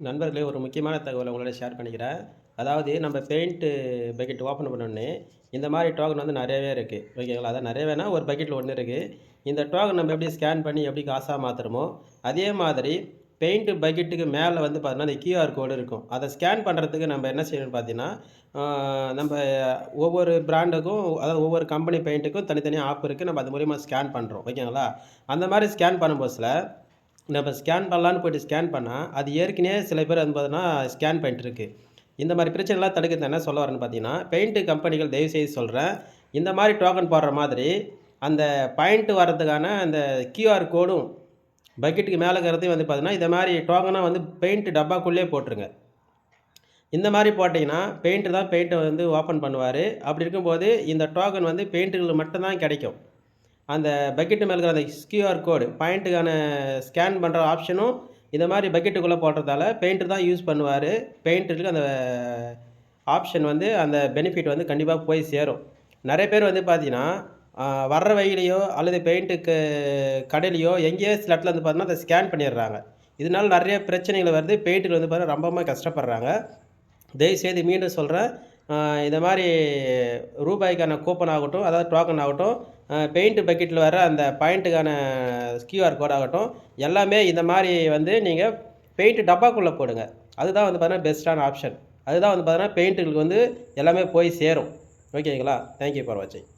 நண்பர்களே ஒரு முக்கியமான தகவலை உங்களோட ஷேர் பண்ணிக்கிறேன். அதாவது நம்ம பெயிண்ட்டு பக்கெட் ஓப்பன் பண்ணோடனே இந்த மாதிரி டோக்கன் வந்து நிறையவே இருக்குது ஓகேங்களா அதான் நிறையவேனா ஒரு பக்கெட்டில் ஒன்று இருக்குது இந்த டோக்கன் நம்ம எப்படி ஸ்கேன் பண்ணி எப்படி காசாக மாற்றுறோமோ அதே மாதிரி பெயிண்ட்டு பக்கெட்டுக்கு மேலே வந்து பார்த்தீங்கன்னா அந்த கியூஆர் கோடு இருக்கும். அதை ஸ்கேன் பண்ணுறதுக்கு நம்ம என்ன செய்யணும்னு பார்த்தீங்கன்னா நம்ம ஒவ்வொரு பிராண்டுக்கும் அதாவது ஒவ்வொரு கம்பெனி பெயிண்ட்டுக்கும் தனித்தனியாக ஆப் இருக்குது நம்ம அது மூலிமா ஸ்கேன் பண்ணுறோம் ஓகேங்களா அந்த மாதிரி ஸ்கேன் பண்ணும்போதுல நம்ம ஸ்கேன் பண்ணலான்னு போயிட்டு ஸ்கேன் பண்ணால் அது ஏற்கனவே சில பேர் வந்து பார்த்தீங்கன்னா ஸ்கேன் பண்ணிட்டு இருக்கு. இந்த மாதிரி பிரச்சனைலாம் தடுக்கிறது என்ன சொல்ல வரேன்னு பார்த்தீங்கன்னா பெயிண்ட் கம்பெனிகள் தயவு செய்து சொல்கிறேன் இந்த மாதிரி டோக்கன் போடுற மாதிரி அந்த பாயிண்ட் வர்றதுக்கான அந்த கியூஆர் கோடும் பக்கெட்டுக்கு மேலே இருக்கிறதையும் வந்து பார்த்தீங்கன்னா இந்த மாதிரி டோக்கனாக வந்து பெயிண்ட் டப்பாக்குள்ளே போட்டுருங்க. இந்த மாதிரி போட்டிங்கன்னா பெயிண்ட்டு தான் பெயிண்ட்டை வந்து ஓப்பன் பண்ணுவார். அப்படி இருக்கும்போது இந்த டோக்கன் வந்து பெயிண்ட்டுகளுக்கு மட்டும்தான் கிடைக்கும். அந்த பக்கெட்டு மேலே இருக்கிற அந்த கியூஆர் கோடு பாயிண்ட்டுக்கான ஸ்கேன் பண்ணுற ஆப்ஷனும் இந்த மாதிரி பக்கெட்டுக்குள்ளே போடுறதால பெயிண்ட்டு தான் யூஸ் பண்ணுவார். பெயிண்ட்டுக்கு அந்த uh, ஆப்ஷன் வந்து அந்த பெனிஃபிட் வந்து கண்டிப்பாக போய் சேரும். நிறைய பேர் வந்து பார்த்தீங்கன்னா வர்ற வழியிலையோ அல்லது பெயிண்ட்டுக்கு கடையிலையோ எங்கேயோ சில இடத்துல வந்து பார்த்தீங்கன்னா அதை ஸ்கேன் பண்ணிடுறாங்க. இதனால் நிறைய பிரச்சனைகள் வருது. பெயிண்டில் வந்து பார்த்தீங்கன்னா ரொம்பவுமே கஷ்டப்படுறாங்க. தயவுசெய்து மீண்டும் சொல்கிறேன் இந்த மாதிரி ரூபாய்க்கான கூப்பன் ஆகட்டும் அதாவது டோக்கன் ஆகட்டும் பெயிண்ட் பக்கெட்டில் வர அந்த பாயிண்ட்டுக்கான கியூஆர் கோட் ஆகட்டும் எல்லாமே இந்த மாதிரி வந்து நீங்கள் பெயிண்ட் டப்பாக்குள்ளே போடுங்க. அதுதான் வந்து பார்த்தீங்கன்னா பெஸ்ட்டான ஆப்ஷன் அதுதான் வந்து பார்த்தீங்கன்னா பெயிண்ட்டுகளுக்கு வந்து எல்லாமே போய் சேரும். ஓகேங்களா தேங்க்யூ ஃபார் வாட்சிங்